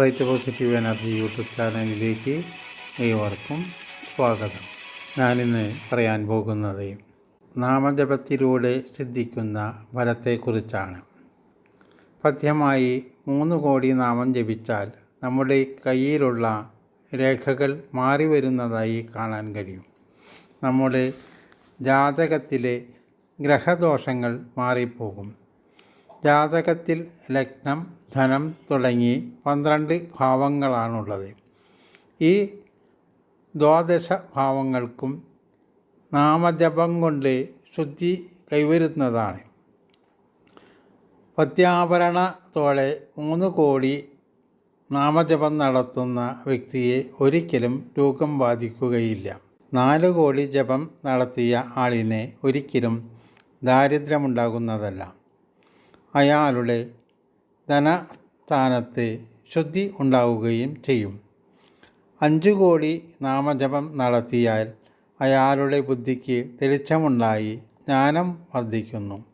Right positive energy YouTube ചാനലിലേക്ക് ഏവർക്കും സ്വാഗതം. ഞാനിന്ന് പറയാൻ പോകുന്നത് നാമജപത്തിലൂടെ സിദ്ധിക്കുന്ന ഫലത്തെക്കുറിച്ചാണ്. പദ്യമായി മൂന്ന് കോടി നാമം ജപിച്ചാൽ നമ്മുടെ കയ്യിലുള്ള രേഖകൾ മാറി വരുന്നതായി കാണാൻ കഴിയും. നമ്മുടെ ജാതകത്തിലെ ഗ്രഹദോഷങ്ങൾ മാറിപ്പോകും. ജാതകത്തിൽ ലഗ്നം ധനം തുടങ്ങി പന്ത്രണ്ട് ഭാവങ്ങളാണുള്ളത്. ഈ ദ്വാദശ ഭാവങ്ങൾക്കും നാമജപം കൊണ്ട് ശുദ്ധി കൈവരുന്നതാണ്. പ്രത്യാഭരണത്തോടെ മൂന്ന് കോടി നാമജപം നടത്തുന്ന വ്യക്തിയെ ഒരിക്കലും രോഗം ബാധിക്കുകയില്ല. നാല് കോടി ജപം നടത്തിയ ആളിനെ ഒരിക്കലും ദാരിദ്ര്യമുണ്ടാകുന്നതല്ല. അയാളുടെ ധനസ്ഥാനത്ത് ശുദ്ധി ഉണ്ടാവുകയും ചെയ്യും. അഞ്ചു കോടി നാമജപം നടത്തിയാൽ അയാളുടെ ബുദ്ധിക്ക് തെളിച്ചമുണ്ടായി ജ്ഞാനം വർദ്ധിക്കുന്നു.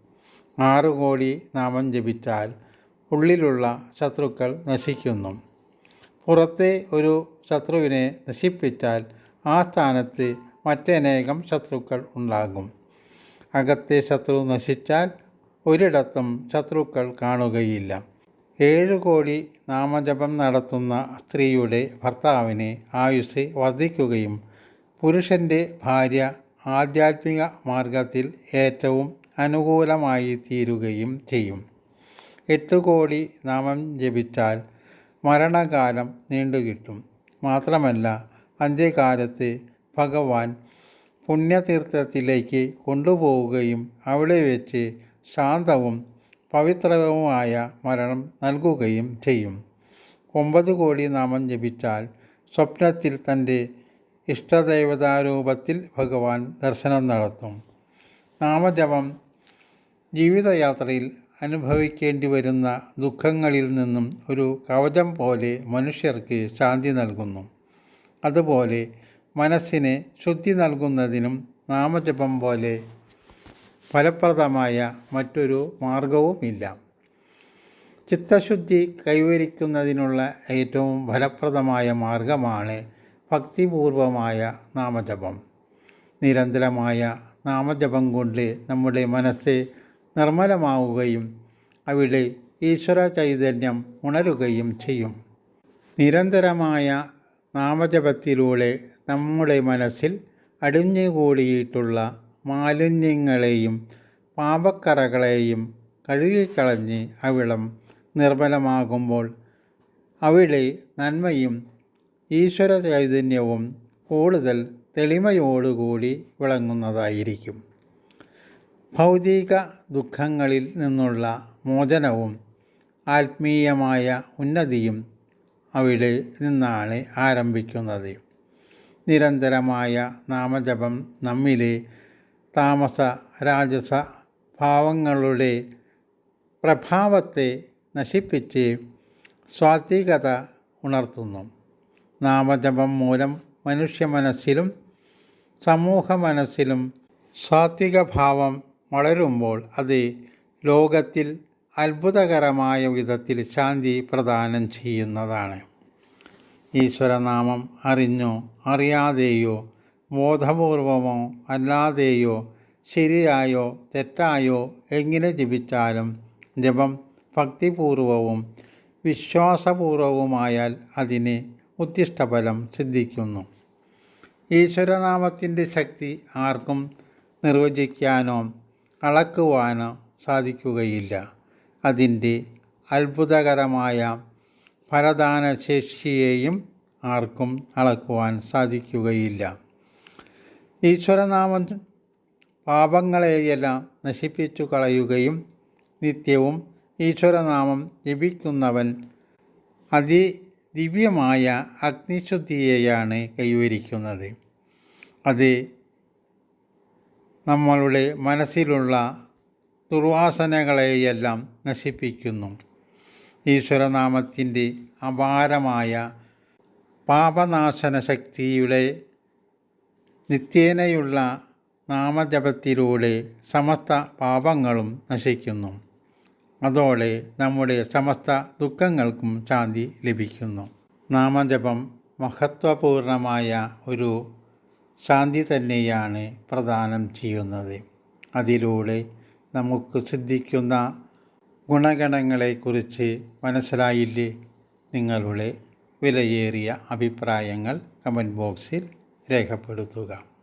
ആറു കോടി നാമം ജപിച്ചാൽ ഉള്ളിലുള്ള ശത്രുക്കൾ നശിക്കുന്നു. പുറത്തെ ഒരു ശത്രുവിനെ നശിപ്പിച്ചാൽ ആ സ്ഥാനത്ത് മറ്റനേകം ശത്രുക്കൾ ഉണ്ടാകും. അകത്തെ ശത്രു നശിച്ചാൽ ഒരിടത്തും ശത്രുക്കൾ കാണുകയില്ല. ഏഴു കോടി നാമജപം നടത്തുന്ന സ്ത്രീയുടെ ഭർത്താവിന് ആയുസ് വർദ്ധിക്കുകയും പുരുഷന്റെ ഭാര്യ ആധ്യാത്മിക മാർഗത്തിൽ ഏറ്റവും അനുകൂലമായി തീരുകയും ചെയ്യും. എട്ട് കോടി നാമം ജപിച്ചാൽ മരണകാലം നീണ്ടുകിട്ടും. മാത്രമല്ല അന്ത്യകാലത്ത് ഭഗവാൻ പുണ്യതീർത്ഥത്തിലേക്ക് കൊണ്ടുപോവുകയും അവിടെ വെച്ച് ശാന്തവും പവിത്രവുമായ മരണം നൽകുകയും ചെയ്യും. ഒമ്പത് കോടി നാമം ജപിച്ചാൽ സ്വപ്നത്തിൽ തന്റെ ഇഷ്ടദേവതാരൂപത്തിൽ ഭഗവാൻ ദർശനം നടത്തും. നാമജപം ജീവിതയാത്രയിൽ അനുഭവിക്കേണ്ടി വരുന്ന ദുഃഖങ്ങളിൽ നിന്നും ഒരു കവചം പോലെ മനുഷ്യർക്ക് ശാന്തി നൽകുന്നു. അതുപോലെ മനസ്സിന് ശുദ്ധി നൽകുന്നതിനും നാമജപം പോലെ ഫലപ്രദമായ മറ്റൊരു മാർഗവുമില്ല ചിത്തശുദ്ധി കൈവരിക്കുന്നതിനുള്ള ഏറ്റവും ഫലപ്രദമായ മാർഗമാണ് ഭക്തിപൂർവമായ നാമജപം. നിരന്തരമായ നാമജപം കൊണ്ട് നമ്മുടെ മനസ്സ് നിർമ്മലമാവുകയും അവിടെ ഈശ്വര ചൈതന്യം ഉണരുകയും ചെയ്യും. നിരന്തരമായ നാമജപത്തിലൂടെ നമ്മുടെ മനസ്സിൽ അടിഞ്ഞുകൂടിയിട്ടുള്ള മാലിന്യങ്ങളെയും പാപക്കറകളെയും കഴുകിക്കളഞ്ഞ് അവിടം നിർമ്മലമാകുമ്പോൾ അവിടെ നന്മയും ഈശ്വര ചൈതന്യവും കൂടുതൽ തെളിമയോടുകൂടി വിളങ്ങുന്നതായിരിക്കും. ഭൗതിക ദുഃഖങ്ങളിൽ നിന്നുള്ള മോചനവും ആത്മീയമായ ഉന്നതിയും അവിടെ നിന്നാണ് ആരംഭിക്കുന്നത്. നിരന്തരമായ നാമജപം നമ്മിലെ താമസ രാജസ ഭാവങ്ങളുടെ പ്രഭാവത്തെ നശിപ്പിച്ച് സ്വാത്വികത ഉണർത്തുന്നു. നാമജപം മൂലം മനുഷ്യ മനസ്സിലും സമൂഹ മനസ്സിലും സാത്വിക ഭാവം വളരുമ്പോൾ അത് ലോകത്തിൽ അത്ഭുതകരമായ വിധത്തിൽ ശാന്തി പ്രദാനം ചെയ്യുന്നതാണ്. ഈശ്വരനാമം അറിഞ്ഞോ അറിയാതെയോ ബോധപൂർവമോ അല്ലാതെയോ ശരിയായോ തെറ്റായോ എങ്ങനെ ജപിച്ചാലും ജപം ഭക്തിപൂർവവും വിശ്വാസപൂർവവുമായാൽ അതിന് ഉദ്ദിഷ്ടഫലം സിദ്ധിക്കുന്നു. ഈശ്വരനാമത്തിന്റെ ശക്തി ആർക്കും നിർവചിക്കാനോ അളക്കുവാനോ സാധിക്കുകയില്ല. അതിന്റെ അത്ഭുതകരമായ ഫലദാനശേഷിയെയും ആർക്കും അളക്കുവാൻ സാധിക്കുകയില്ല. ഈശ്വരനാമം പാപങ്ങളെയെല്ലാം നശിപ്പിച്ചു കളയുകയും നിത്യവും ഈശ്വരനാമം ജപിക്കുന്നവൻ അതി ദിവ്യമായ അഗ്നിശുദ്ധിയെയാണ് കൈവരിക്കുന്നത്. അത് നമ്മളുടെ മനസ്സിലുള്ള ദുർവാസനകളെയെല്ലാം നശിപ്പിക്കുന്നു. ഈശ്വരനാമത്തിന്റെ അപാരമായ പാപനാശന ശക്തിയുടെ നിത്യേനയുള്ള നാമജപത്തിലൂടെ സമസ്ത പാപങ്ങളും നശിക്കുന്നു. അതോടെ നമ്മുടെ സമസ്ത ദുഃഖങ്ങൾക്കും ശാന്തി ലഭിക്കുന്നു. നാമജപം മഹത്വപൂർണമായ ഒരു ശാന്തി തന്നെയാണ് പ്രദാനം ചെയ്യുന്നത്. അതിലൂടെ നമുക്ക് സിദ്ധിക്കുന്ന ഗുണഗണങ്ങളെക്കുറിച്ച് മനസ്സിലായില്ലേ? നിങ്ങളുടെ വിലയേറിയ അഭിപ്രായങ്ങൾ കമന്റ് ബോക്സിൽ രേഖപ്പെടുത്തുക.